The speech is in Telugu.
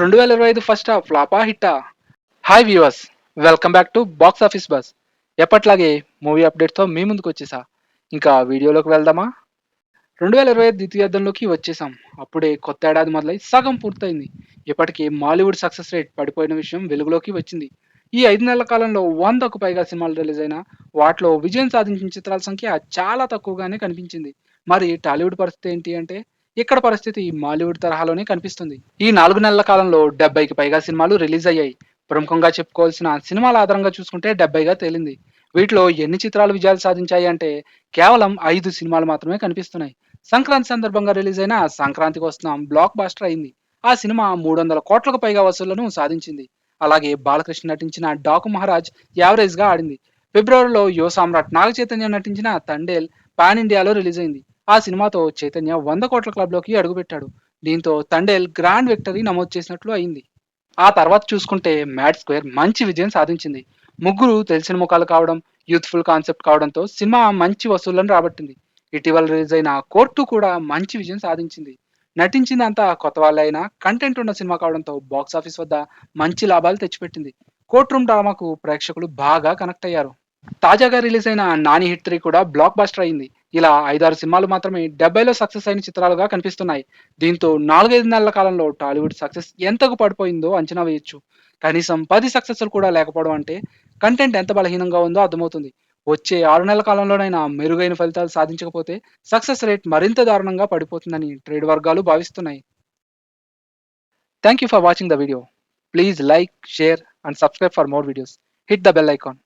రెండు వేల ఇరవై ఐదు ఫస్ట్ ఫ్లాపా హిట్టా? Hi viewers welcome back to box office buzz ఎప్పట్లాగే మూవీ అప్డేట్తో మీ ముందుకు వచ్చేసా. ఇంకా వీడియోలోకి వెళ్దామా? రెండు వేల ఇరవై ఐదు ద్వితీయార్థంలోకి వచ్చేసాం. అప్పుడే కొత్త ఏడాది మొదలై సగం పూర్తయింది. ఇప్పటికీ మాలీవుడ్ సక్సెస్ రేట్ పడిపోయిన విషయం వెలుగులోకి వచ్చింది. ఈ ఐదు నెలల కాలంలో వందకు పైగా సినిమాలు రిలీజ్ అయినా వాటిలో విజయం సాధించిన చిత్రాల సంఖ్య చాలా తక్కువగానే కనిపించింది. మరి టాలీవుడ్ పరిస్థితి ఏంటి అంటే ఇక్కడ పరిస్థితి మాలీవుడ్ తరహాలోనే కనిపిస్తుంది. ఈ నాలుగు నెలల కాలంలో డెబ్బైకి పైగా సినిమాలు రిలీజ్ అయ్యాయి. ప్రముఖంగా చెప్పుకోవాల్సిన సినిమాల ఆధారంగా చూసుకుంటే డెబ్బైగా తేలింది. వీటిలో ఎన్ని చిత్రాలు విజయాలు సాధించాయి అంటే కేవలం ఐదు సినిమాలు మాత్రమే కనిపిస్తున్నాయి. సంక్రాంతి సందర్భంగా రిలీజ్ అయిన సంక్రాంతికి వస్తున్నాం బ్లాక్ బాస్టర్ అయింది. ఆ సినిమా మూడు వందల కోట్లకు పైగా వసూళ్ళను సాధించింది. అలాగే బాలకృష్ణ నటించిన డాకు మహారాజ్ యావరేజ్గా ఆడింది. ఫిబ్రవరిలో యువ సామ్రాట్ నాగ చైతన్య నటించిన తండేల్ పాన్ ఇండియాలో రిలీజ్ అయింది. ఆ సినిమాతో చైతన్య వంద కోట్ల క్లబ్లోకి అడుగుపెట్టాడు. దీంతో తండేల్ గ్రాండ్ విక్టరీ నమోదు చేసినట్లు అయింది. ఆ తర్వాత చూసుకుంటే మ్యాడ్ స్క్వేర్ మంచి విజయం సాధించింది. ముగ్గురు తెలిసిన ముఖాలు కావడం యూత్ఫుల్ కాన్సెప్ట్ కావడంతో సినిమా మంచి వసూళ్ళను రాబట్టింది. ఇటీవల రిలీజ్ అయిన కోర్టు కూడా మంచి విజయం సాధించింది. నటించిందంతా కొత్త వాళ్ళైనా కంటెంట్ ఉన్న సినిమా కావడంతో బాక్స్ ఆఫీస్ వద్ద మంచి లాభాలు తెచ్చిపెట్టింది. కోర్ట్ రూమ్ డ్రామాకు ప్రేక్షకులు బాగా కనెక్ట్ అయ్యారు. తాజాగా రిలీజ్ అయిన నాని హిట్ త్రీ కూడా బ్లాక్ బాస్టర్ అయింది. ఇలా ఐదారు సినిమాలు మాత్రమే డెబ్బైలో సక్సెస్ అయిన చిత్రాలుగా కనిపిస్తున్నాయి. దీంతో నాలుగైదు నెలల కాలంలో టాలీవుడ్ సక్సెస్ ఎంతకు పడిపోయిందో అంచనా వేయొచ్చు. కనీసం పది సక్సెస్లు కూడా లేకపోవడం అంటే కంటెంట్ ఎంత బలహీనంగా ఉందో అర్థమవుతుంది. వచ్చే ఆరు నెలల కాలంలోనైనా మెరుగైన ఫలితాలు సాధించకపోతే సక్సెస్ రేట్ మరింత దారుణంగా పడిపోతుందని ట్రేడ్ వర్గాలు భావిస్తున్నాయి. Thank you for watching the video please like share and subscribe for more videos hit the bell icon